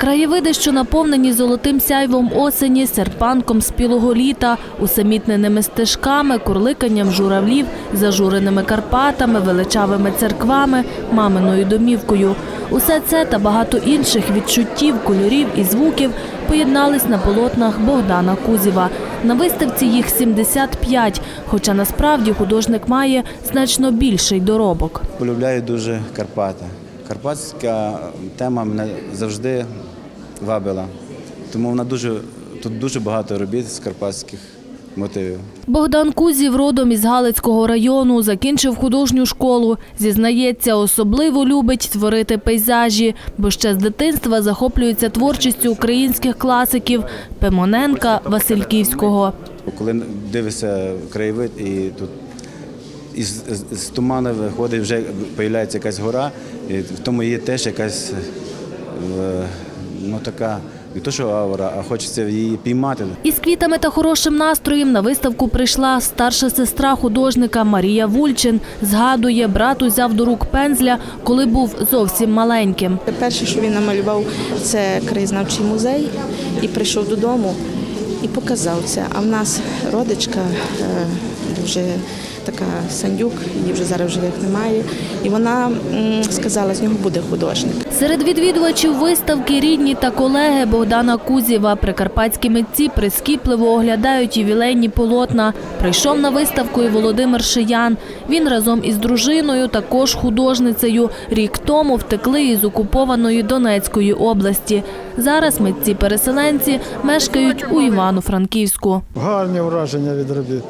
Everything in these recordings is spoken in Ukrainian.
Краєвиди, що наповнені золотим сяйвом осені, серпанком спілого літа, усамітненими стежками, курликанням журавлів, зажуреними Карпатами, величавими церквами, маминою домівкою. Усе це та багато інших відчуттів, кольорів і звуків поєднались на полотнах Богдана Кузєва. На виставці їх 75, хоча насправді художник має значно більший доробок. Полюбляю дуже Карпати. Карпатська тема мене завжди вабила. Тому вона дуже, тут дуже багато робіт з карпатських мотивів. Богдан Кузів родом із Галицького району, закінчив художню школу. Зізнається, особливо любить творити пейзажі, бо ще з дитинства захоплюється творчістю українських класиків Пимоненка, Васильківського. Коли дивишся краєвид і тут із, з, з туману виходить, вже з'являється якась гора, і в тому є теж якась е, ну, така, не то що аура, а хочеться її піймати. Із квітами та хорошим настроєм на виставку прийшла старша сестра художника Марія Вульчин. Згадує, брат узяв до рук пензля, коли був зовсім маленьким. Перше, що він намалював, це краєзнавчий музей, і прийшов додому і показав це. А в нас родичка е, дуже така сандюк, її вже зараз в живих немає. І вона сказала, з нього буде художник. Серед відвідувачів виставки рідні та колеги Богдана Кузєва. Прикарпатські митці прискіпливо оглядають ювілейні полотна. Прийшов на виставку і Володимир Шиян. Він разом із дружиною, також художницею, рік тому втекли із окупованої Донецької області. Зараз митці-переселенці мешкають у Івано-Франківську. Гарні враження від робіт.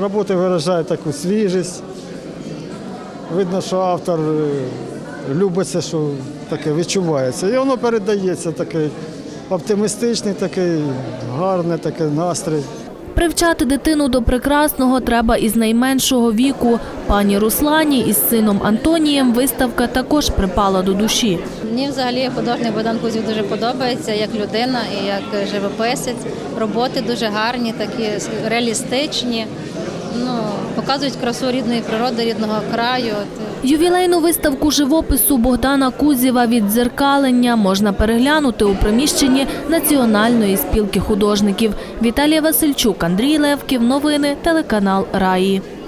Роботи виражають таку свіжість. Видно, що автор любиться, що таке відчувається. І воно передається такий оптимістичний, такий гарний такий настрій. Привчати дитину до прекрасного треба із найменшого віку. Пані Руслані із сином Антонієм виставка також припала до душі. Мені взагалі художник Богдан Кузів дуже подобається як людина і як живописець. Роботи дуже гарні, такі реалістичні. Ну, показують красу рідної природи, рідного краю. Ювілейну виставку живопису Богдана Кузєва відзеркалення можна переглянути у приміщенні Національної спілки художників. Віталія Васильчук, Андрій Левків. Новини телеканал Раї.